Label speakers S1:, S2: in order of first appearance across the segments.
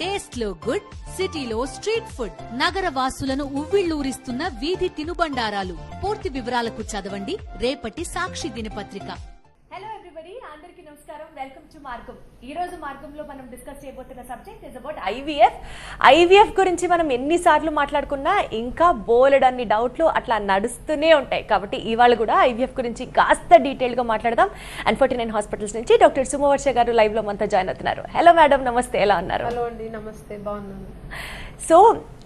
S1: టేస్ట్లో good సిటీలో street food. నగర వాసులను ఉవ్విళ్ళూరిస్తున్న వీధి తినుబండారాలు. పూర్తి వివరాలకు చదవండి. రేపటి సాక్షి దినపత్రిక.
S2: నమస్కారం. వెల్కమ్ టు మార్గం. ఈ రోజు మార్గంలో మనం డిస్కస్ చేయబోతున్న subject is about IVF IVF గురించి మనం ఎన్నిసార్లు మాట్లాడుకున్నా ఇంకా బోలెడన్ని డౌట్లు అట్లా నడుస్తూనే ఉంటాయి. కాబట్టి ఇవాళ కూడా ఐవీఎఫ్ గురించి కాస్త డీటెయిల్గా మాట్లాడదాం. అండ్ ఫోర్టీ నైన్ హాస్పిటల్స్ నుంచి డాక్టర్ సుమవర్ష గారు లైవ్లో మనతో జాయిన్ అవుతున్నారు. హలో మేడం నమస్తే. ఎలా ఉన్నారు?
S3: హలో అండి. నమస్తే. బాగున్నాను.
S2: సో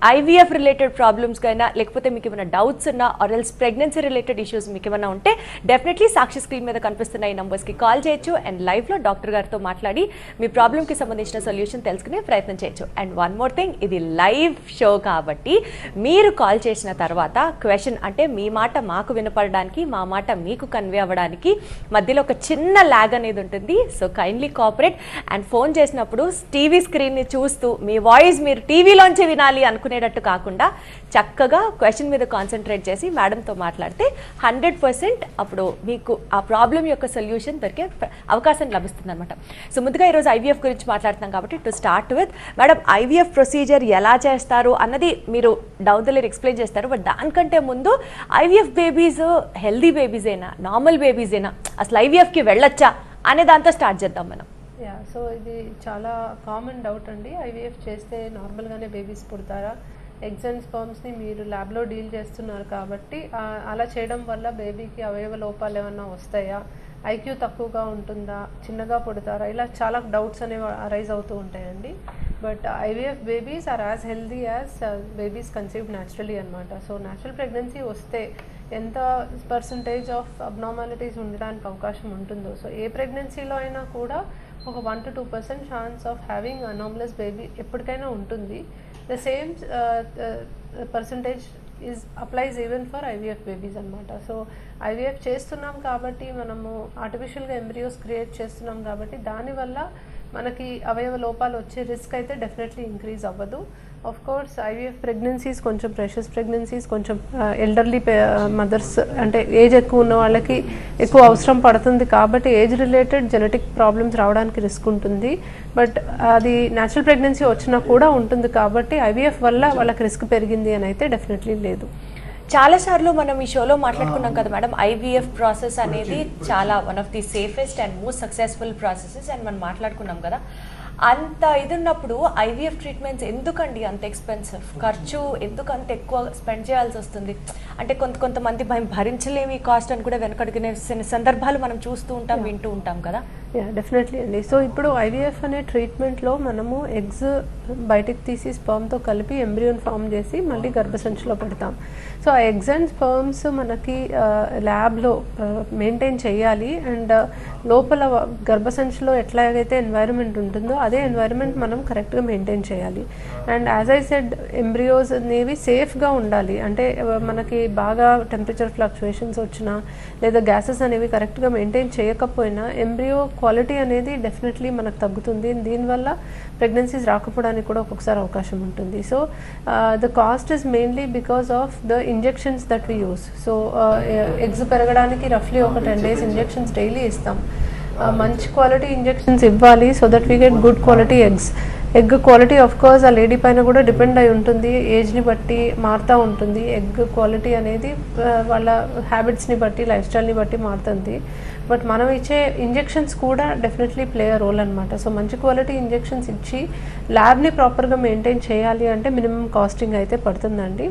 S2: ఐవీఎఫ్ రిలేటెడ్ ప్రాబ్లమ్స్ అయినా లేకపోతే మీకు ఏమైనా డౌట్స్ ఉన్నా or else pregnancy related issues మీకు ఏమైనా ఉంటే డెఫినెట్లీ సాక్షి స్క్రీన్ మీద కనిపిస్తున్న ఈ నంబర్స్కి కాల్ చేయొచ్చు. అండ్ లైవ్లో డాక్టర్ గారితో మాట్లాడి మీ ప్రాబ్లమ్కి సంబంధించిన సొల్యూషన్ తెలుసుకునే ప్రయత్నం చేయొచ్చు. అండ్ వన్ మోర్ థింగ్ ఇది లైవ్ షో కాబట్టి మీరు కాల్ చేసిన తర్వాత క్వశ్చన్ అంటే మీ మాట మాకు వినపడడానికి మా మాట మీకు కన్వే అవ్వడానికి మధ్యలో ఒక చిన్న ల్యాగ్ అనేది ఉంటుంది. So kindly cooperate and phone చేసినప్పుడు టీవీ స్క్రీన్ని చూస్తూ మీ వాయిస్ మీరు టీవీలోంచి వినాలి అనుకునేటట్టు కాకుండా చక్కగా క్వశ్చన్ మీద కాన్సన్ట్రేట్ చేసి మేడంతో మాట్లాడితే హండ్రెడ్ పర్సెంట్ అప్పుడు మీకు ఆ ప్రాబ్లం యొక్క సొల్యూషన్ దొరికే అవకాశం లభిస్తుంది అనమాట సో ముందుగా ఈరోజు ఐవీఎఫ్ గురించి మాట్లాడుతున్నాం కాబట్టి to start with madam IVF procedure ఎలా చేస్తారు అన్నది మీరు డౌన్ ద లేర్ ఎక్స్ప్లెయిన్ చేస్తారు. బట్ దానికంటే ముందు ఐవీఎఫ్ బేబీస్ హెల్దీ బేబీసేనా నార్మల్ బేబీసేనా అసలు ఐవీఎఫ్కి వెళ్ళొచ్చా? అనే దాంతో స్టార్ట్ చేద్దాం మనం.
S3: యా సో ఇది చాలా కామన్ డౌట్ అండి. ఐవీఎఫ్ చేస్తే నార్మల్గానే బేబీస్ పుడతారా? ఎగ్స్ అండ్ స్పర్మ్స్ని మీరు ల్యాబ్లో డీల్ చేస్తున్నారు కాబట్టి అలా చేయడం వల్ల బేబీకి అవయవ లోపాలు ఏమన్నా వస్తాయా? ఐక్యూ తక్కువగా ఉంటుందా? చిన్నగా పుడతారా? ఇలా చాలా డౌట్స్ అనేవి అరైజ్ అవుతూ ఉంటాయండి. But IVF babies are as healthy as babies conceived naturally అనమాట సో న్యాచురల్ ప్రెగ్నెన్సీ వస్తే ఎంత పర్సంటేజ్ ఆఫ్ అబ్నార్మాలిటీస్ ఉండడానికి అవకాశం ఉంటుందో. సో ఏ ప్రెగ్నెన్సీలో అయినా కూడా ఒక one to two percent chance of having anomalous baby ఎప్పటికైనా ఉంటుంది. The same percentage is applies even for IVF babies అనమాట సో ఐవీఎఫ్ చేస్తున్నాం కాబట్టి మనము ఆర్టిఫిషియల్గా ఎంబ్రియోస్ క్రియేట్ చేస్తున్నాం కాబట్టి దానివల్ల మనకి అవయవ లోపాలు వచ్చే రిస్క్ అయితే డెఫినెట్లీ ఇంక్రీజ్ అవ్వదు. ఆఫ్ కోర్స్ ఐవీఎఫ్ ప్రెగ్నెన్సీస్ కొంచెం ప్రెషస్ ప్రెగ్నెన్సీస్ కొంచెం ఎల్డర్లీ మదర్స్ అంటే ఏజ్ ఎక్కువ ఉన్న వాళ్ళకి ఎక్కువ అవసరం పడుతుంది కాబట్టి ఏజ్ రిలేటెడ్ జెనెటిక్ ప్రాబ్లమ్స్ రావడానికి రిస్క్ ఉంటుంది. బట్ అది న్యాచురల్ ప్రెగ్నెన్సీ వచ్చినా కూడా ఉంటుంది కాబట్టి ఐవీఎఫ్ వల్ల వాళ్ళకి రిస్క్ పెరిగింది అని అయితే డెఫినెట్లీ లేదు.
S2: చాలా సార్లు మనం ఈ షోలో మాట్లాడుకున్నాం కదా మేడం ఐవీఎఫ్ ప్రాసెస్ అనేది చాలా one of the safest and most successful processes and మనం మాట్లాడుకున్నాం కదా. అంత ఇది ఉన్నప్పుడు ఐవీఎఫ్ ట్రీట్మెంట్స్ ఎందుకండి అంత ఎక్స్పెన్సివ్? ఖర్చు ఎందుకు అంత ఎక్కువ స్పెండ్ చేయాల్సి వస్తుంది? అంటే కొంత కొంతమంది భయం భరించలేమి కాస్ట్ అని కూడా వెనకడుగునే సందర్భాలు మనం చూస్తూ ఉంటాం వింటూ ఉంటాం కదా?
S3: యా డెఫినెట్లీ అండి. సో ఇప్పుడు ఐవీఎఫ్ అనే ట్రీట్మెంట్లో మనము ఎగ్స్ బయటికి తీసి స్పర్మ్తో కలిపి ఎంబ్రియోన్ ఫామ్ చేసి మళ్ళీ గర్భసంచిలో పెడతాం. సో ఆ ఎగ్స్ అండ్ స్పర్మ్స్ మనకి ల్యాబ్లో మెయింటైన్ చేయాలి. అండ్ లోపల గర్భసంచిలో ఎట్లాగైతే ఎన్వైరన్మెంట్ ఉంటుందో అదే ఎన్వైరన్మెంట్ మనం కరెక్ట్గా మెయింటైన్ చేయాలి. And as I said embryos అనేవి సేఫ్గా ఉండాలి. అంటే మనకి బాగా టెంపరేచర్ ఫ్లక్చుయేషన్స్ వచ్చినా లేదా గ్యాసెస్ అనేవి కరెక్ట్గా మెయింటైన్ చేయకపోయినా ఎంబ్రియో క్వాలిటీ అనేది డెఫినెట్లీ మనకు తగ్గుతుంది. దీనివల్ల ప్రెగ్నెన్సీస్ రాకపోవడానికి కూడా ఒక్కొక్కసారి అవకాశం ఉంటుంది. So the cost is mainly because of the injections that we use so eggs పెరగడానికి రఫ్లీ ఒక టెన్ డేస్ ఇంజెక్షన్స్ డైలీ ఇస్తాం. మంచి క్వాలిటీ. ఇంజెక్షన్స్ ఇవ్వాలి so that we get good quality eggs egg quality of course ఆ lady పైన కూడా depend అయి ఉంటుంది. ఏజ్ని బట్టి మారుతూ ఉంటుంది. ఎగ్ క్వాలిటీ అనేది వాళ్ళ హ్యాబిట్స్ని బట్టి లైఫ్ స్టైల్ని బట్టి మారుతుంది. బట్ మనం ఇచ్చే ఇంజెక్షన్స్ కూడా డెఫినెట్లీ ప్లే అ రోల్ అనమాట సో మంచి క్వాలిటీ ఇంజెక్షన్స్ ఇచ్చి ల్యాబ్ని ప్రాపర్గా మెయింటైన్ చేయాలి అంటే మినిమం కాస్టింగ్ అయితే పడుతుందండి.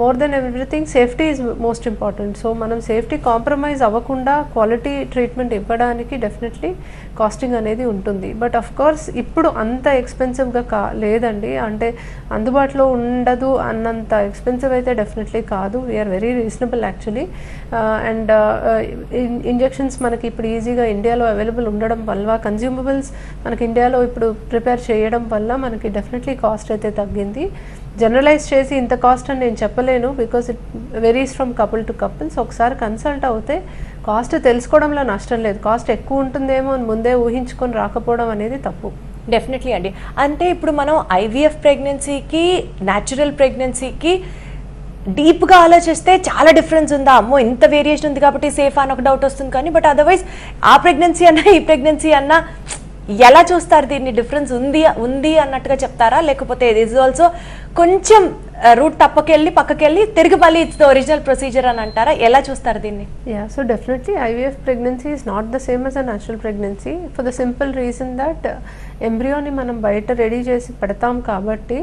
S3: More than everything safety is most important. So మనం సేఫ్టీ కాంప్రమైజ్ అవ్వకుండా క్వాలిటీ ట్రీట్మెంట్ ఇవ్వడానికి డెఫినెట్లీ కాస్టింగ్ అనేది ఉంటుంది. బట్ అఫ్ కోర్స్ ఇప్పుడు అంత ఎక్స్పెన్సివ్గా కా లేదండి. అంటే అందుబాటులో ఉండదు అన్నంత ఎక్స్పెన్సివ్ అయితే డెఫినెట్లీ కాదు. We're very reasonable actually and injections మనకి ఇప్పుడు ఈజీగా ఇండియాలో అవైలబుల్ ఉండడం వల్ల కన్జ్యూమబుల్స్ మనకి ఇండియాలో ఇప్పుడు ప్రిపేర్ చేయడం వల్ల మనకి డెఫినెట్లీ కాస్ట్ అయితే తగ్గింది. జనరలైజ్ చేసి ఇంత కాస్ట్ అని నేను చెప్పలేను because it varies from couple to couples ఒకసారి కన్సల్ట్ అవుతే కాస్ట్ తెలుసుకోవడంలో నష్టం లేదు. కాస్ట్ ఎక్కువ ఉంటుందేమో అని ముందే ఊహించుకొని రాకపోవడం అనేది తప్పు.
S2: డెఫినెట్లీ అండి. అంటే ఇప్పుడు మనం ఐవీఎఫ్ ప్రెగ్నెన్సీకి న్యాచురల్ ప్రెగ్నెన్సీకి డీప్గా ఆలోచిస్తే చాలా డిఫరెన్స్ ఉందా? అమ్మో ఇంత వేరియేషన్ ఉంది కాబట్టి సేఫ్ అని ఒక డౌట్ వస్తుంది కానీ బట్ అదర్వైజ్ ఆ ప్రెగ్నెన్సీ అన్నా ఈ ప్రెగ్నెన్సీ అన్నా ఎలా చూస్తారు దీన్ని? డిఫరెన్స్ ఉంది ఉంది అన్నట్టుగా చెప్తారా? లేకపోతే ఇస్ ఆల్సో కొంచెం రూట్ తప్పకెళ్ళి పక్కకెళ్ళి తిరిగి మళ్ళీ ఇట్స్ ద ఒరిజినల్ ప్రొసీజర్ అని అంటారా? ఎలా చూస్తారు దీన్ని?
S3: Yeah, so definitely IVF pregnancy is not the same as a natural pregnancy for the simple reason that ఎంబ్రియోని మనం బయట రెడీ చేసి పెడతాం కాబట్టి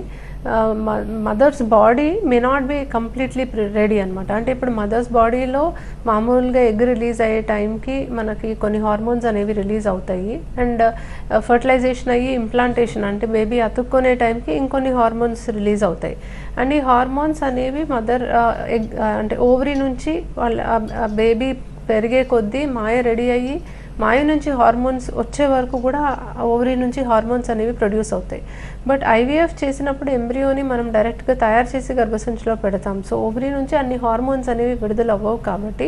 S3: mother's body may not be completely ready అనమాట అంటే ఇప్పుడు మదర్స్ బాడీలో మామూలుగా ఎగ్ రిలీజ్ అయ్యే టైంకి మనకి కొన్ని హార్మోన్స్ అనేవి రిలీజ్ అవుతాయి. అండ్ ఫర్టిలైజేషన్ అయ్యి ఇంప్లాంటేషన్ అంటే బేబీ అతుక్కునే టైంకి ఇంకొన్ని హార్మోన్స్ రిలీజ్ అవుతాయి. అండ్ ఈ హార్మోన్స్ అనేవి మదర్ ఎగ్ అంటే ఓవరీ నుంచి వాళ్ళ బేబీ పెరిగే కొద్దీ మాయ రెడీ అయ్యి మాయ నుంచి హార్మోన్స్ వచ్చే వరకు కూడా ఓవరీ నుంచి హార్మోన్స్ అనేవి ప్రొడ్యూస్ అవుతాయి. బట్ ఐవీఎఫ్ చేసినప్పుడు ఎంబ్రియోని మనం డైరెక్ట్గా తయారు చేసి గర్భసంచిలో పెడతాం. సో ఓవరీ నుంచి అన్ని హార్మోన్స్ అనేవి విడుదల అవ్వవు కాబట్టి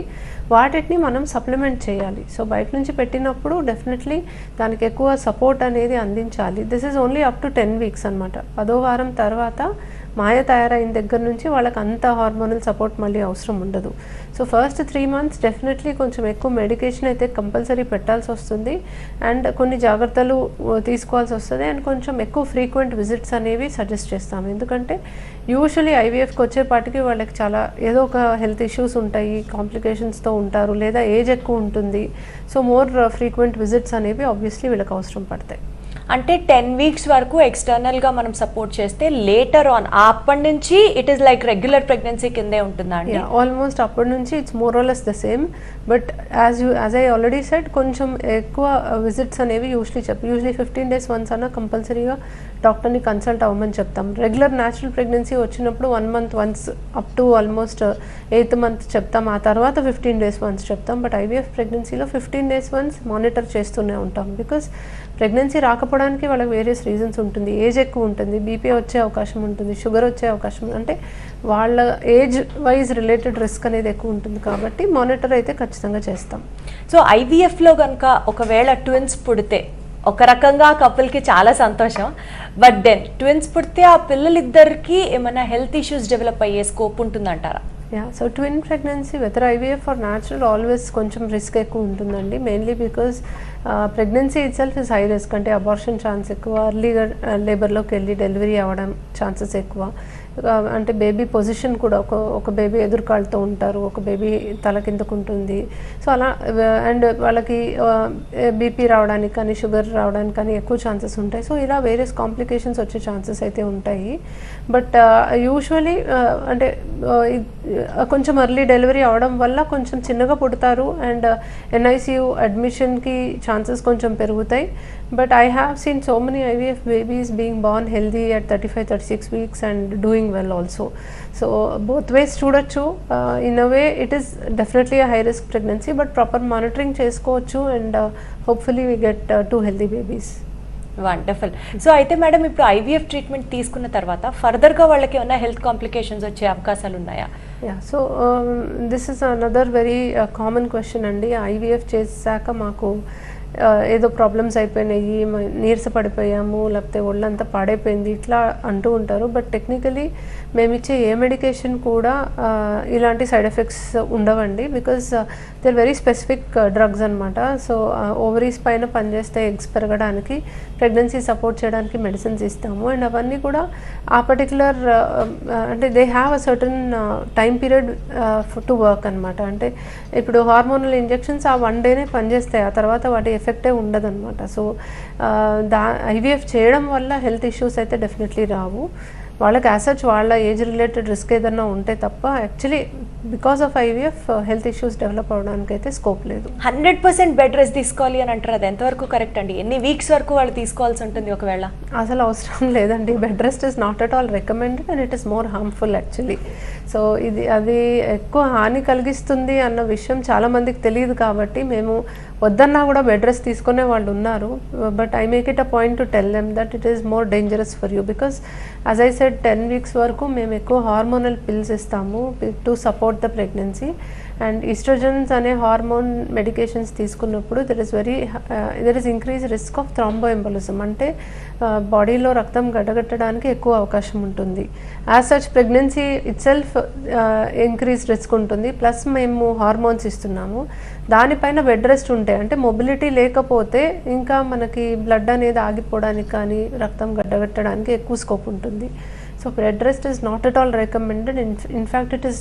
S3: వాటిని మనం సప్లిమెంట్ చేయాలి. సో బయట నుంచి పెట్టినప్పుడు డెఫినెట్లీ దానికి ఎక్కువ సపోర్ట్ అనేది అందించాలి. This is only up to ten weeks అనమాట పదో వారం తర్వాత మాయ తయారైన దగ్గర నుంచి వాళ్ళకి అంత హార్మోనల్ సపోర్ట్ మళ్ళీ అవసరం ఉండదు. So first three months definitely కొంచెం ఎక్కువ మెడికేషన్ అయితే కంపల్సరీ పెట్టాల్సి వస్తుంది. అండ్ కొన్ని జాగ్రత్తలు తీసుకోవాల్సి వస్తుంది. అండ్ కొంచెం ఎక్కువ ఫ్రీక్వెంట్ విజిట్స్ అనేవి సజెస్ట్ చేస్తాం. ఎందుకంటే యూజువలీ ఐవీఎఫ్కి వచ్చేపాటికి వాళ్ళకి చాలా ఏదో ఒక హెల్త్ ఇష్యూస్ ఉంటాయి కాంప్లికేషన్స్తో ఉంటారు లేదా ఏజ్ ఎక్కువ ఉంటుంది. సో మోర్ ఫ్రీక్వెంట్ విజిట్స్ అనేవి ఆబ్వియస్లీ వీళ్ళకి అవసరం పడతాయి.
S2: అంటే టెన్ వీక్స్ వరకు ఎక్స్టర్నల్గా మనం సపోర్ట్ చేస్తే లేటర్ ఆన్ అప్పటి నుంచి it is like regular pregnancy కిందే ఉంటుందా అండి
S3: ఆల్మోస్ట్ అప్పటి నుంచి it's more the same but as you as I already said కొంచెం ఎక్కువ విజిట్స్ అనేవి యూజ్లీ చెప్ యూజ్లీ ఫిఫ్టీన్ డేస్ వన్స్ అన్న కంపల్సరీగా డాక్టర్ని కన్సల్ట్ అవ్వమని చెప్తాం. రెగ్యులర్ న్యాచురల్ ప్రెగ్నెన్సీ వచ్చినప్పుడు one month once up to almost eighth month చెప్తాం. ఆ తర్వాత ఫిఫ్టీన్ డేస్ వన్స్ చెప్తాం. బట్ ఐవీఎఫ్ ప్రెగ్నెన్సీలో ఫిఫ్టీన్ డేస్ వన్స్ మానిటర్ చేస్తూనే ఉంటాం. బికాస్ ప్రెగ్నెన్సీ రాకపోవడానికి వాళ్ళకి వేరియస్ రీజన్స్ ఉంటుంది. ఏజ్ ఎక్కువ ఉంటుంది. బీపీ వచ్చే అవకాశం ఉంటుంది. షుగర్ వచ్చే అవకాశం అంటే వాళ్ళ ఏజ్ వైజ్ రిలేటెడ్ రిస్క్ అనేది ఎక్కువ ఉంటుంది కాబట్టి మానిటర్ అయితే ఖచ్చితంగా చేస్తాం.
S2: సో ఐవీఎఫ్లో కనుక ఒకవేళ ట్విన్స్ పుడితే ఒక రకంగా కపుల్కి చాలా సంతోషం. బట్ దెన్ ట్విన్స్ పుడితే ఆ పిల్లలిద్దరికి ఏమైనా హెల్త్ ఇష్యూస్ డెవలప్ అయ్యే స్కోప్ ఉంటుందంటారా?
S3: Yeah so twin pregnancy whether IVF or natural always కొంచెం రిస్క్ ఎక్కువ ఉంటుందండి. Mainly because pregnancy itself is high risk అంటే అబార్షన్ ఛాన్స్ ఎక్కువ అర్లీగా లేబర్లోకి వెళ్ళి డెలివరీ అవ్వడం ఛాన్సెస్ ఎక్కువ. అంటే బేబీ పొజిషన్ కూడా ఒక ఒక బేబీ ఎదురుకాళ్ళతో ఉంటారు ఒక బేబీ తల కిందకు ఉంటుంది సో అలా అండ్ వాళ్ళకి బీపీ రావడానికి కానీ షుగర్ రావడానికి కానీ ఎక్కువ ఛాన్సెస్ ఉంటాయి. సో ఇలా వేరియస్ కాంప్లికేషన్స్ వచ్చే ఛాన్సెస్ అయితే ఉంటాయి. బట్ యూజువలీ అంటే కొంచెం ఎర్లీ డెలివరీ అవడం వల్ల కొంచెం చిన్నగా పుడతారు. అండ్ ఎన్ఐసియు అడ్మిషన్కి ఛాన్సెస్ కొంచెం పెరుగుతాయి. But I have seen so many IVF babies being born healthy at thirty five thirty six weeks and doing well also so both ways చూడొచ్చు in a way it is definitely high risk pregnancy but proper monitoring చేసుకోవచ్చు and hopefully we get two healthy babies
S2: wonderful so అయితే madam ఇప్పుడు IVF treatment తీసుకున్న తర్వాత ఫర్దర్గా వాళ్ళకి ఏమైనా health complications వచ్చే అవకాశాలు ఉన్నాయా?
S3: Yeah so this is another very common question అండి. ఐవీఎఫ్ చేశాక మాకు uh, ఏదో ప్రాబ్లమ్స్ అయిపోయినాయి నీరస పడిపోయాము లేకపోతే ఒళ్ళంతా పాడైపోయింది ఇట్లా అంటూ ఉంటారు. బట్ టెక్నికలీ మేము ఇచ్చే ఏ మెడికేషన్ కూడా ఇలాంటి సైడ్ ఎఫెక్ట్స్ ఉండవండి because they very specific drugs అనమాట సో ఓవరీస్ పైన పనిచేస్తే ఎగ్స్ పెరగడానికి ప్రెగ్నెన్సీ సపోర్ట్ చేయడానికి మెడిసిన్స్ ఇస్తాము. అండ్ అవన్నీ కూడా ఆ పర్టికులర్ అంటే they have a certain time period to work అనమాట అంటే ఇప్పుడు హార్మోనల్ ఇంజెక్షన్స్ ఆ వన్ డేనే పనిచేస్తాయి. ఆ తర్వాత వాటి ఎఫెక్టే ఉండదు అనమాట సో దా ఐవీఎఫ్ చేయడం వల్ల హెల్త్ ఇష్యూస్ అయితే డెఫినెట్లీ రావు. వాళ్ళకి యాసచ్ వాళ్ళ ఏజ్ రిలేటెడ్ రిస్క్ ఏదన్నా ఉంటే తప్ప actually because of IVF health issues develop అవడానికి అయితే స్కోప్ లేదు.
S2: హండ్రెడ్ పర్సెంట్ బెడ్ రెస్ట్ తీసుకోవాలి అని అంటారు. అది ఎంతవరకు కరెక్ట్ అండి? ఎన్ని వీక్స్ వరకు వాళ్ళు తీసుకోవాల్సి ఉంటుంది ఒకవేళ?
S3: అసలు అవసరం లేదండి. Bed rest is not at all recommended and it is more harmful actually so ఇది అది ఎక్కువ హాని కలిగిస్తుంది అన్న విషయం చాలా మందికి తెలియదు కాబట్టి మేము వద్దన్నా కూడా బెడ్ రెస్ట్ తీసుకునే వాళ్ళు ఉన్నారు but I make it a point to tell them that it is more dangerous for you because as I said ten weeks వరకు మేము ఎక్కువ హార్మోనల్ పిల్స్ ఇస్తాము to support the pregnancy and estrogens అనే hormone medications తీసుకున్నప్పుడు there is very there is increase risk of thromboembolism అంటే uh, బాడీలో రక్తం గడ్డగట్టడానికి ఎక్కువ అవకాశం ఉంటుంది. As such pregnancy itself increase risk ఉంటుంది. ప్లస్ మేము హార్మోన్స్ ఇస్తున్నాము. దానిపైన బెడ్ రెస్ట్ ఉంటాయి అంటే మొబిలిటీ లేకపోతే ఇంకా మనకి బ్లడ్ అనేది ఆగిపోవడానికి కానీ రక్తం గడ్డగట్టడానికి ఎక్కువ స్కోప్ ఉంటుంది. So bed rest is not at all recommended in in fact it is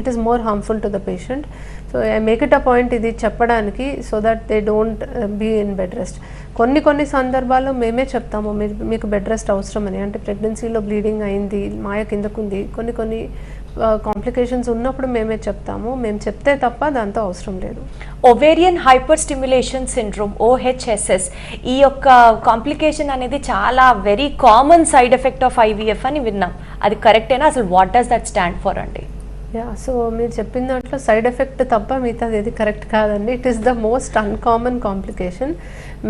S3: it is more harmful to the patient so I make it a point ఇది చెప్పడానికి so that they don't be in bed rest కొన్ని కొన్ని సందర్భాల్లో మేమే చెప్తాము మీకు bed rest అవసరమని. అంటే ప్రెగ్నెన్సీలో బ్లీడింగ్ అయింది మాయ కిందకుంది కొన్ని కొన్ని కాంప్లికేషన్స్ ఉన్నప్పుడు మేమే చెప్తాము. మేము చెప్తే తప్ప దాంతో అవసరం లేదు.
S2: Ovarian hyperstimulation syndrome OHSS ఈ యొక్క కాంప్లికేషన్ అనేది చాలా very common side effect of IVF అని విన్నాం. అది కరెక్టేనా అసలు what does that stand for అండి?
S3: యా సో మీరు చెప్పిన దాంట్లో సైడ్ ఎఫెక్ట్ తప్ప మిగతాది ఏది కరెక్ట్ కాదండి. It is the most uncommon complication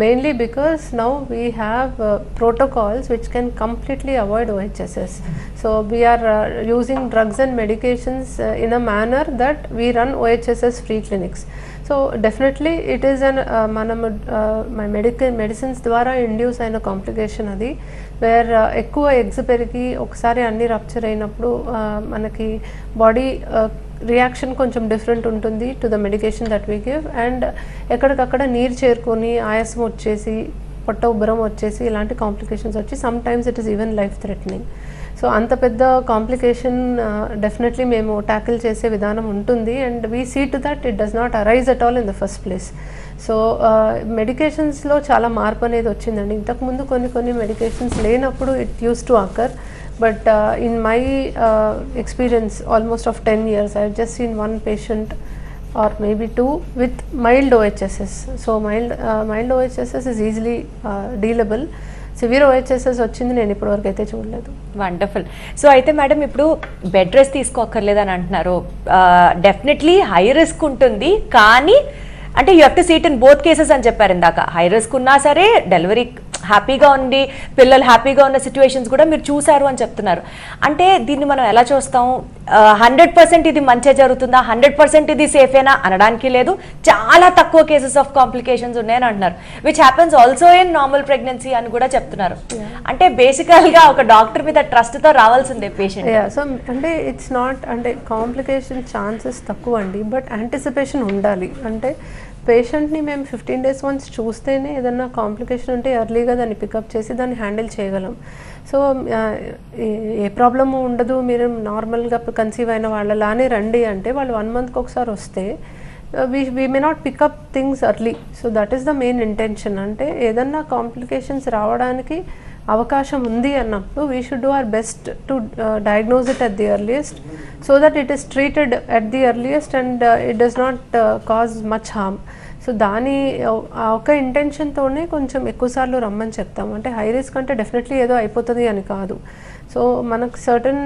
S3: mainly because now we have protocols which can completely avoid OHSS so we're using drugs and medications in a manner that we run OHSS free clinics so definitely it is అన్ మనం medical medicines ద్వారా induce అయిన complication అది where uh, ఎక్కువ eggs పెరిగి ఒకసారి అన్ని rupture అయినప్పుడు uh, మనకి బాడీ రియాక్షన్ uh, కొంచెం డిఫరెంట్ ఉంటుంది to the medication that we give and ఎక్కడికక్కడ నీరు చేరుకొని ఆయాసం వచ్చేసి పొట్ట ఉబ్బరం వచ్చేసి ఇలాంటి కాంప్లికేషన్స్ వచ్చి sometimes it is even life threatening so అంత పెద్ద కాంప్లికేషన్ డెఫినెట్లీ మేము ట్యాకిల్ చేసే విధానం ఉంటుంది. And we see to that it does not arise at all in the first place so మెడికేషన్స్లో చాలా మార్పు అనేది వచ్చిందండి. ఇంతకుముందు కొన్ని కొన్ని మెడికేషన్స్ లేనప్పుడు it use to occur but in my experience almost of ten years I just seen one patient or maybe two with mild OHSS so mild mild OHSS is easily dealable severe OHSS వచ్చింది నేను ఇప్పటివరకు అయితే చూడలేదు.
S2: Wonderful. So అయితే madam ఇప్పుడు bed rest తీసుకోక్కర్లేదు అని అంటున్నారు డెఫినెట్లీ హై రిస్క్ ఉంటుంది కానీ అంటే you have to see it in both cases అని చెప్పారు ఇందాక. హై రిస్క్ ఉన్నా సరే డెలివరీ హ్యాపీగా ఉండి పిల్లలు హ్యాపీగా ఉన్న సిచ్యువేషన్స్ కూడా మీరు చూసారు అని చెప్తున్నారు. అంటే దీన్ని మనం ఎలా చూస్తాం? హండ్రెడ్ పర్సెంట్ ఇది మంచిగా జరుగుతుందా? హండ్రెడ్ పర్సెంట్ ఇది సేఫేనా అనడానికి లేదు. చాలా తక్కువ కేసెస్ ఆఫ్ కాంప్లికేషన్స్ ఉన్నాయని అంటున్నారు. Which happens also in normal pregnancy అని కూడా చెప్తున్నారు. అంటే బేసికల్గా ఒక డాక్టర్ మీద ట్రస్ట్తో రావాల్సిందే పేషెంట్
S3: సో అంటే ఇట్స్ నాట్ అంటే కాంప్లికేషన్ ఛాన్సెస్ తక్కువ అండి బట్ యాంటిసిపేషన్ ఉండాలి. అంటే పేషెంట్ని మేము ఫిఫ్టీన్ డేస్ వన్స్ చూస్తేనే ఏదన్నా కాంప్లికేషన్ ఉంటే ఎర్లీగా దాన్ని పికప్ చేసి దాన్ని హ్యాండిల్ చేయగలం. సో ఏ- ఏ ప్రాబ్లము ఉండదు మీరు నార్మల్గా కన్సీవ్ అయిన వాళ్ళలానే రండి అంటే వాళ్ళు వన్ మంత్కి ఒకసారి వస్తే we we may not pick up things early so that is the main intention అంటే ఏదన్నా కాంప్లికేషన్స్ రావడానికి అవకాశం ఉంది అన్నప్పుడు we should do our best to diagnose it at the earliest so that it is treated at the earliest and it does not cause much harm so దాని ఆ ఒక ఇంటెన్షన్తోనే కొంచెం ఎక్కువసార్లు రమ్మని చెప్తాం. అంటే హై రిస్క్ అంటే డెఫినెట్లీ ఏదో అయిపోతుంది అని కాదు. సో మనకు సర్టన్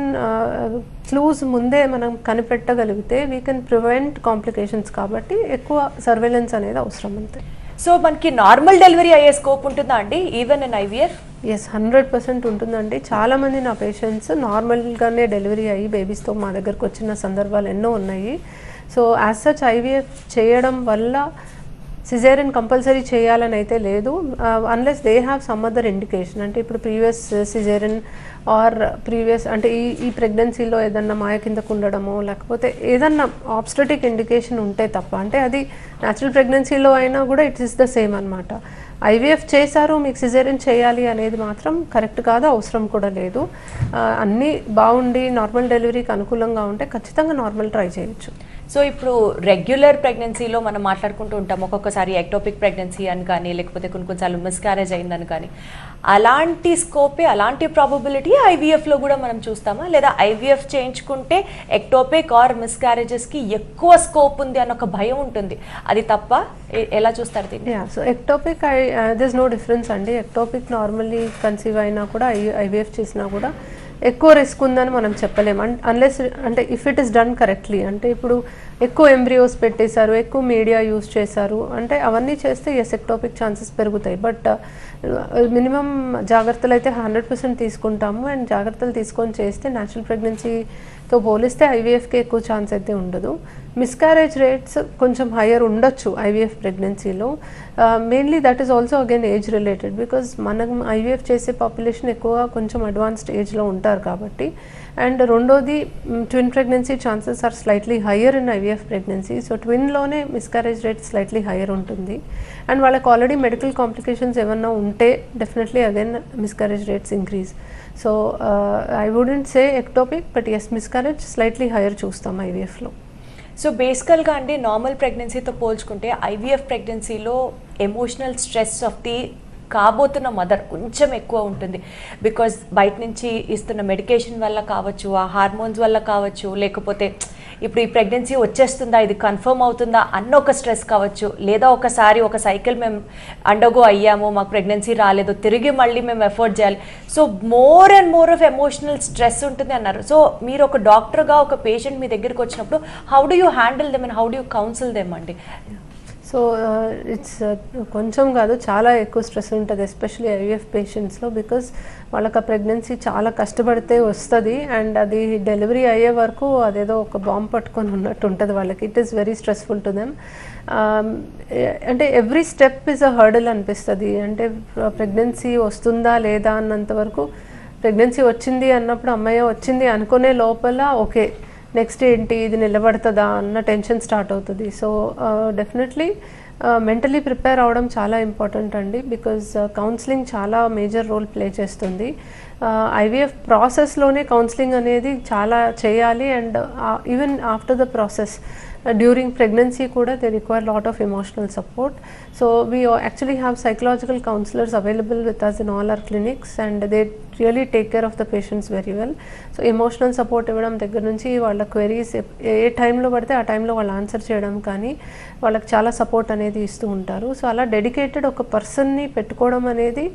S3: క్లూస్ uh, ముందే మనం కనిపెట్టగలిగితే వీ కెన్ ప్రివెంట్ కాంప్లికేషన్స్ కాబట్టి ఎక్కువ సర్వేలెన్స్ అనేది అవసరం అంతే.
S2: సో మనకి నార్మల్ డెలివరీ అయ్యే స్కోప్ ఉంటుందా అండి even in IVF
S3: yes hundred percent ఉంటుందండి. చాలామంది నా పేషెంట్స్ నార్మల్గానే డెలివరీ అయ్యి బేబీస్తో మా దగ్గరకు వచ్చిన సందర్భాలు ఎన్నో ఉన్నాయి. సో యాజ్ సచ్ ఐవీఎఫ్ చేయడం వల్ల సిజేరియన్ కంపల్సరీ చేయాలని అయితే లేదు. Unless they have some other indication అంటే ఇప్పుడు ప్రీవియస్ సిజేరియన్ ఆర్ ప్రీవియస్ అంటే ఈ ఈ ప్రెగ్నెన్సీలో ఏదన్నా మాయ కిందకు ఉండడము లేకపోతే ఏదన్నా ఆబ్స్టటిక్ ఇండికేషన్ ఉంటే తప్ప అంటే అది న్యాచురల్ ప్రెగ్నెన్సీలో అయినా కూడా ఇట్ ఇస్ ద సేమ్ అనమాట ఐవీఎఫ్ చేశారు మీకు సిజేరియన్ చేయాలి అనేది మాత్రం కరెక్ట్ కాదు అవసరం కూడా లేదు. అన్నీ బాగుండి నార్మల్ డెలివరీకి అనుకూలంగా ఉంటే ఖచ్చితంగా నార్మల్ ట్రై చేయొచ్చు.
S2: సో ఇప్పుడు రెగ్యులర్ ప్రెగ్నెన్సీలో మనం మాట్లాడుకుంటూ ఉంటాం. ఒక్కొక్కసారి ఎక్టోపిక్ ప్రెగ్నెన్సీ అని కానీ లేకపోతే కొన్ని కొన్నిసార్లు మిస్క్యారేజ్ అయిందని కానీ. అలాంటి స్కోపే అలాంటి ప్రాబబిలిటీ ఐవీఎఫ్లో కూడా మనం చూస్తామా? లేదా ఐవీఎఫ్ చేయించుకుంటే ఎక్టోపిక్ ఆర్ మిస్క్యారేజెస్కి ఎక్కువ స్కోప్ ఉంది అన్న ఒక భయం ఉంటుంది. అది తప్ప ఎలా చూస్తారు దీన్ని?
S3: So ectopic I this no difference అండి. ఎక్టోపిక్ నార్మల్లీ కన్సీవ్ అయినా కూడా ఐ ఐవీఎఫ్ చేసినా కూడా ఎక్కువ రిస్క్ ఉందని మనం చెప్పలేము. అన్లెస్ అంటే if it is done correctly అంటే ఇప్పుడు ఎక్కువ ఎంబ్రియోస్ పెట్టేశారు ఎక్కువ మీడియా యూస్ చేశారు అంటే అవన్నీ చేస్తే ఎస్ ఎక్టోపిక్ ఛాన్సెస్ పెరుగుతాయి. బట్ మినిమం uh, జాగ్రత్తలు అయితే హండ్రెడ్ పర్సెంట్ తీసుకుంటాము. అండ్ జాగ్రత్తలు తీసుకొని చేస్తే న్యాచురల్ తో పోలిస్తే ఐవీఎఫ్కి ఎక్కువ ఛాన్స్ అయితే ఉండదు. మిస్క్యారేజ్ రేట్స్ కొంచెం హయ్యర్ ఉండొచ్చు ఐవీఎఫ్ ప్రెగ్నెన్సీలో mainly that is also again age related because మనం ఐవీఎఫ్ చేసే పాపులేషన్ ఎక్కువగా కొంచెం అడ్వాన్స్డ్ ఏజ్లో ఉంటారు కాబట్టి అండ్ రెండోది twin pregnancy chances are slightly higher in IVF pregnancy so ట్విన్లోనే miscarriage rate slightly higher ఉంటుంది. అండ్ వాళ్ళకి ఆల్రెడీ మెడికల్ కాంప్లికేషన్స్ ఏమన్నా ఉంటే definitely again miscarriage rates increase so I wouldn't say ectopic but yes miscarriage slightly higher చూస్తాం ఐవీఎఫ్లో
S2: so బేసికల్గా అండి normal ప్రెగ్నెన్సీతో పోల్చుకుంటే IVF ప్రెగ్నెన్సీలో emotional stress of the కాబోతున్న మదర్ కొంచెం ఎక్కువ ఉంటుంది. బికాజ్ బయట నుంచి ఇస్తున్న మెడికేషన్ వల్ల కావచ్చు ఆ హార్మోన్స్ వల్ల కావచ్చు లేకపోతే ఇప్పుడు ఈ ప్రెగ్నెన్సీ వచ్చేస్తుందా ఇది కన్ఫర్మ్ అవుతుందా అన్న ఒక స్ట్రెస్ కావచ్చు లేదా ఒకసారి ఒక సైకిల్ మేము అండర్గో అయ్యాము మాకు ప్రెగ్నెన్సీ రాలేదు తిరిగి మళ్ళీ మేము ఎఫోర్డ్ చేయాలి. So more and more of emotional stress ఉంటుంది అన్నారు. సో మీరు ఒక డాక్టర్గా ఒక పేషెంట్ మీ దగ్గరికి వచ్చినప్పుడు how do you handle them and how do you counsel them అండి?
S3: సో ఇట్స్ కొంచెం కాదు చాలా ఎక్కువ స్ట్రెస్ ఉంటుంది ఎస్పెషలీ ఐవీఎఫ్ పేషెంట్స్లో బికాస్ వాళ్ళకి ఆ ప్రెగ్నెన్సీ చాలా కష్టపడితే వస్తుంది అండ్ అది డెలివరీ అయ్యే వరకు అదేదో ఒక బాంబ్ పట్టుకొని ఉన్నట్టు ఉంటుంది వాళ్ళకి. It is very stressful to them అంటే every step is a hurdle అనిపిస్తుంది. అంటే ప్రెగ్నెన్సీ వస్తుందా లేదా అన్నంత వరకు ప్రెగ్నెన్సీ వచ్చింది అన్నప్పుడు అమ్మాయి వచ్చింది అనుకునే లోపల ఓకే నెక్స్ట్ ఏంటి ఇది నిలబడుతుందా అన్న టెన్షన్ స్టార్ట్ అవుతుంది. సో డెఫినెట్లీ మెంటలీ ప్రిపేర్ అవడం చాలా ఇంపార్టెంట్ అండి బికాజ్ కౌన్సిలింగ్ uh, చాలా మేజర్ రోల్ ప్లే చేస్తుంది. ఐవీఎఫ్ ప్రాసెస్లోనే కౌన్సిలింగ్ అనేది చాలా చేయాలి and even after the process during pregnancy కూడా they require lot of emotional support so we actually have psychological counsellors available with us in all our clinics and they really take care of the patients very well so emotional support ఇవ్వడం దగ్గర నుంచి వాళ్ళ queries ఏ టైంలో పడితే ఆ టైంలో వాళ్ళు answer చేయడం కానీ వాళ్ళకి చాలా సపోర్ట్ అనేది ఇస్తూ ఉంటారు. సో అలా డెడికేటెడ్ ఒక పర్సన్ని పెట్టుకోవడం అనేది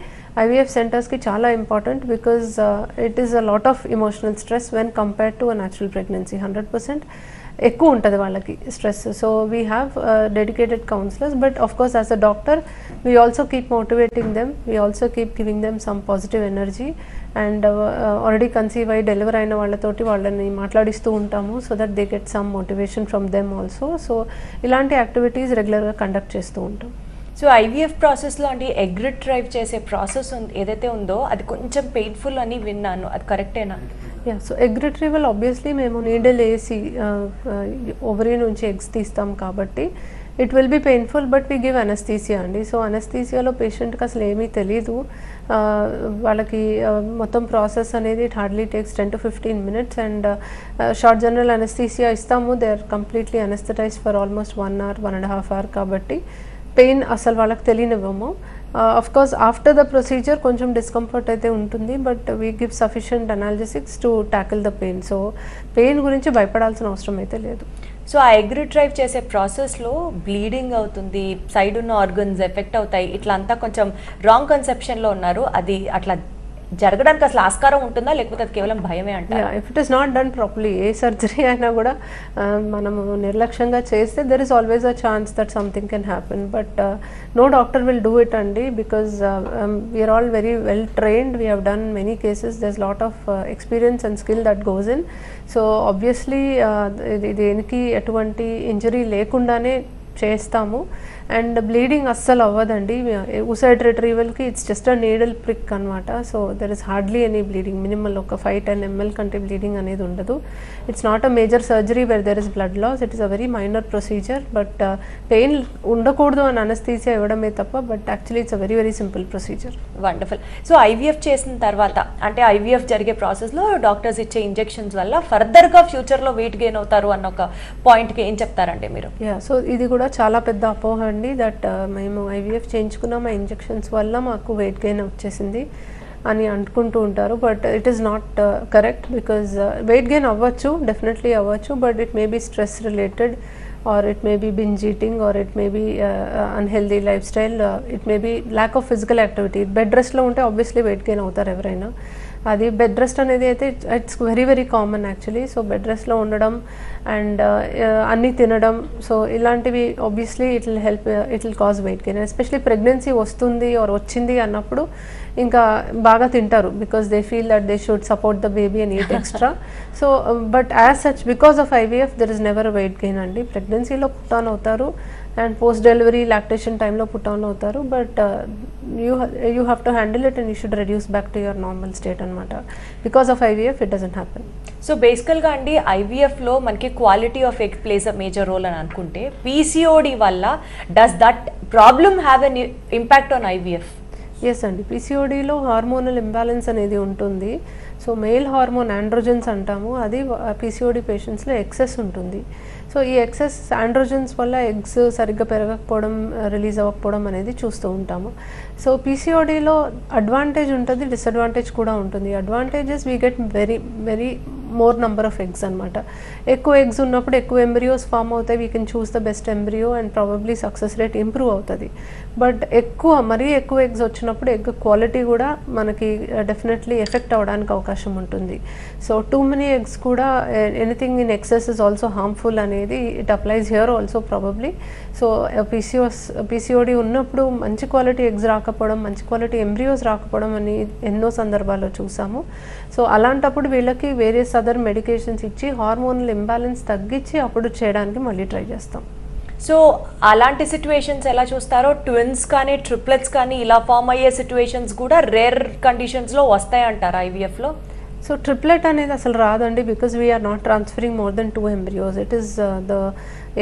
S3: ఐవీఎఫ్ సెంటర్స్కి చాలా important because it is a lot of emotional stress when compared to a natural pregnancy hundred percent ఎక్కువ ఉంటుంది వాళ్ళకి stress so we have dedicated counsellors but of course as a doctor we also keep motivating them we also keep giving them some positive energy and already conceive అయ్యి deliver అయిన వాళ్ళతోటి వాళ్ళని మాట్లాడిస్తూ ఉంటాము so that they get some motivation from them also so ఇలాంటి activities రెగ్యులర్గా conduct చేస్తూ ఉంటాం.
S2: సో ఐవీఎఫ్ ప్రాసెస్లో అంటే ఎగ్రిట్ డ్రైవ్ చేసే ప్రాసెస్ ఏదైతే ఉందో అది కొంచెం పెయిన్ఫుల్ అని విన్నాను. అది కరెక్టేనా
S3: yeah so egg retrieval obviously మేము నీడల్ వేసి ఓవరీ నుంచి ఎగ్స్ తీస్తాం కాబట్టి it will be painful but we give anaesthesia అండి. సో అనస్థీసియాలో పేషెంట్కి అసలు ఏమీ తెలీదు. వాళ్ళకి మొత్తం ప్రాసెస్ అనేది it hardly takes ten to fifteen minutes and short general anaesthesia ఇస్తాము. They are completely anaesthetise for almost one hour one and half hour కాబట్టి పెయిన్ అసలు వాళ్ళకి తెలియనివ్వము. Of course after the procedure కొంచెం డిస్కంఫర్ట్ అయితే ఉంటుంది but we give sufficient analgesics to tackle the pain so pain గురించి భయపడాల్సిన అవసరం అయితే లేదు.
S2: సో ఆ ఎగ్రి డ్రైవ్ చేసే ప్రాసెస్లో బ్లీడింగ్ అవుతుంది సైడ్ ఉన్న ఆర్గన్స్ ఎఫెక్ట్ అవుతాయి ఇట్లా అంతా కొంచెం రాంగ్ కన్సెప్షన్లో ఉన్నారు అది అట్లా జరగడానికి అసలు ఆస్కారం ఉంటుందా? లేకపోతే అది కేవలం భయమే అంటారా?
S3: If it is not done properly A surgery అయినా కూడా మనము నిర్లక్ష్యంగా చేస్తే there is always a chance that something can happen but no doctor will do it అండి because we're all very well trained we have done many cases there's lot of experience and skill that goes in so obviously దేనికి ఎటువంటి injury లేకుండానే చేస్తాము. And bleeding అస్సలు అవ్వదండి. Oocyte రిట్రీవల్కి it's just a needle prick అనమాట so there is hardly any bleeding minimal ఒక five ten ml కంటే bleeding అనేది ఉండదు. It's not a major surgery where there is blood loss it is a very minor procedure but pain ఉండకూడదు అని anaesthesia ఇవ్వడమే తప్ప but actually it's a very very simple procedure
S2: wonderful so IVF చేసిన తర్వాత అంటే IVF జరిగే ప్రాసెస్లో doctors ఇచ్చే ఇంజెక్షన్స్ వల్ల ఫర్దర్గా ఫ్యూచర్లో వెయిట్ గెయిన్ అవుతారు అన్న ఒక పాయింట్కి ఏం చెప్తారండి మీరు?
S3: యా సో ఇది కూడా చాలా పెద్ద అపోహ అండి దట్ మేము ఐవీఎఫ్ చేయించుకున్నాం ఆ ఇంజెక్షన్స్ వల్ల మాకు వెయిట్ గెయిన్ వచ్చేసింది అని అనుకుంటూ ఉంటారు. But it is not correct because weight gain అవ్వచ్చు డెఫినెట్లీ అవ్వచ్చు but it may be stress related or it may be binge eating or it may be unhealthy lifestyle it may be lack of physical activity bed రెస్ట్లో ఉంటే obviously weight gain అవుతారు ఎవరైనా. అది bed rest అనేది అయితే it's very very common actually so bed రెస్ట్లో ఉండడం and అన్నీ తినడం. So ఇలాంటివి obviously it will help it will cause weight gain especially pregnancy వస్తుంది ఆర్ వచ్చింది అన్నప్పుడు ఇంకా బాగా తింటారు because they feel that they should support the baby and eat extra so but as such because of IVF there is never weight gain అండి. ప్రెగ్నెన్సీలో put on అవుతారు and post delivery lactation టైంలో put on అవుతారు. But you you have to handle it and you should reduce back to your normal state అనమాట because of IVF it doesn't happen
S2: so బేసికల్గా అండి ఐవీఎఫ్లో మనకి quality of egg plays a major role అని అనుకుంటే PCOD వల్ల does that problem have an impact on IVF
S3: yes అండి. పీసీఓడిలో హార్మోనల్ ఇంబ్యాలెన్స్ అనేది ఉంటుంది. సో మెయిల్ హార్మోన్ ఆండ్రోజన్స్ అంటాము అది పీసీఓడి పేషెంట్స్లో ఎక్సెస్ ఉంటుంది. సో ఈ ఎక్సెస్ ఆండ్రోజన్స్ వల్ల ఎగ్స్ సరిగ్గా పెరగకపోవడం రిలీజ్ అవ్వకపోవడం అనేది చూస్తూ ఉంటాము. సో పీసీఓడిలో అడ్వాంటేజ్ ఉంటుంది డిసడ్వాంటేజ్ కూడా ఉంటుంది. Advantages we get very very more number of eggs అనమాట ఎక్కువ ఎగ్స్ ఉన్నప్పుడు ఎక్కువ ఎంబ్రియోస్ ఫామ్ అవుతాయి. We can choose the best embryo and probably success rate improve అవుతుంది. బట్ ఎక్కువ మరీ ఎక్కువ ఎగ్స్ వచ్చినప్పుడు ఎగ్ క్వాలిటీ కూడా మనకి డెఫినెట్లీ ఎఫెక్ట్ అవ్వడానికి అవకాశం ఉంటుంది. సో టూ మెనీ ఎగ్స్ కూడా anything in excess is also harmful అనేది it applies here also probably so PCOS PCOD ఉన్నప్పుడు మంచి క్వాలిటీ ఎగ్స్ రాకపోవడం మంచి క్వాలిటీ ఎంబ్రియోస్ రాకపోవడం అని ఎన్నో సందర్భాల్లో చూసాము. సో అలాంటప్పుడు వీళ్ళకి వేరియస్ అదర్ మెడికేషన్స్ ఇచ్చి హార్మోనల్ ఇంబ్యాలెన్స్ తగ్గించి అప్పుడు చేయడానికి మళ్ళీ ట్రై చేస్తాం.
S2: సో అలాంటి సిచ్యువేషన్స్ ఎలా చూస్తారో? ట్విన్స్ కానీ ట్రిప్లెట్స్ కానీ ఇలా ఫామ్ అయ్యే సిచ్యువేషన్స్ కూడా రేర్ కండిషన్స్లో వస్తాయంటారా ఐవీఎఫ్లో
S3: సో ట్రిప్లెట్ అనేది అసలు రాదండి because we are not transferring more than two embryos it is the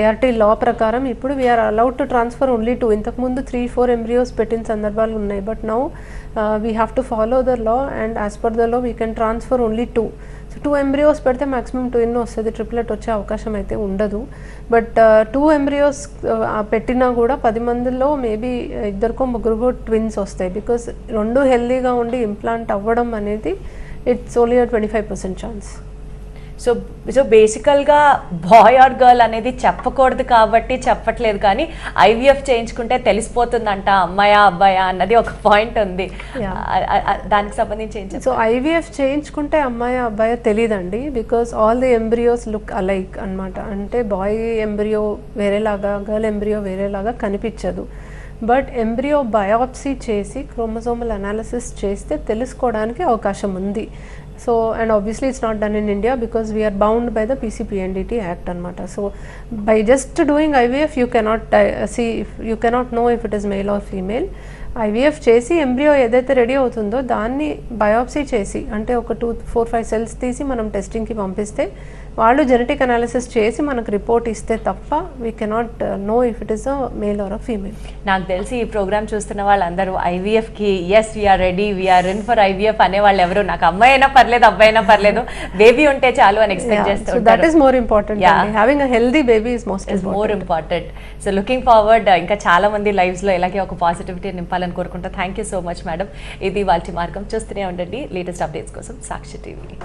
S3: ART law ప్రకారం ఇప్పుడు we are allowed to transfer only two ఇంతకుముందు త్రీ ఫోర్ ఎంబ్రియోస్ పెట్టిన సందర్భాలు ఉన్నాయి. But now we have to follow the law and as per the law we can transfer only two two embryos పెడితే maximum twin వస్తుంది triplet వచ్చే అవకాశం అయితే ఉండదు. బట్ టూ ఎంబ్రియోస్ పెట్టినా కూడా పది మందిలో మేబీ uh, ఇద్దరికో ముగ్గురుకో ట్విన్స్ వస్తాయి. బికాస్ రెండు హెల్దీగా ఉండి ఇంప్లాంట్ అవ్వడం అనేది it's only twenty five percent chance
S2: so so బేసికల్గా బాయ్ ఆర్ గర్ల్ అనేది చెప్పకూడదు కాబట్టి చెప్పట్లేదు కానీ ఐవీఎఫ్ చేయించుకుంటే తెలిసిపోతుందంట అమ్మాయా అబ్బాయా అన్నది ఒక పాయింట్ ఉంది. దానికి సంబంధించి
S3: సో ఐవీఎఫ్ చేయించుకుంటే అమ్మాయి అబ్బాయి తెలియదండి because all the embryos look alike అన్నమాట. అంటే బాయ్ ఎంబ్రియో వేరేలాగా గర్ల్ ఎంబ్రియో వేరేలాగా కనిపించదు. బట్ ఎంబ్రియో బయాప్సీ చేసి క్రోమోజోమల్ అనాలిసిస్ చేస్తే తెలుసుకోవడానికి అవకాశం ఉంది. So and obviously it's not done in India because we are bound by the PCPNDT act అనమాట so by just doing IVF you cannot see you cannot know if it is male or female IVF చేసి embryo ఏదైతే ready అవుతుందో దాన్ని biopsy చేసి అంటే ఒక two four five cells తీసి మనం టెస్టింగ్కి పంపిస్తే వాళ్ళు జెనెటిక్ అనాలిసిస్ చేసి మనకు రిపోర్ట్ ఇస్తే తప్ప we cannot know if it is a male or a female
S2: నాకు తెలిసి ఈ ప్రోగ్రామ్ చూస్తున్న వాళ్ళందరూ ఐవీఎఫ్కి yes we are ready we are in for IVF అనే వాళ్ళు ఎవరు? నాకు అమ్మాయి అయినా పర్లేదు అబ్బాయి అయినా పర్లేదు. బేబీ ఉంటే చాలు అని ఎక్స్పెక్ట్ చేస్తూ
S3: so that is more important. Having a healthy baby is most
S2: is more important so looking forward ఇంకా చాలా మంది lives లో ఇలాగే ఒక పాజిటివిటీ నింపాలని కోరుకుంటా. Thank you so much madam ఇది వాళ్ళ మార్గం. చూస్తూనే ఉండండి. లేటెస్ట్ అప్డేట్స్ కోసం సాక్షి టీవీ.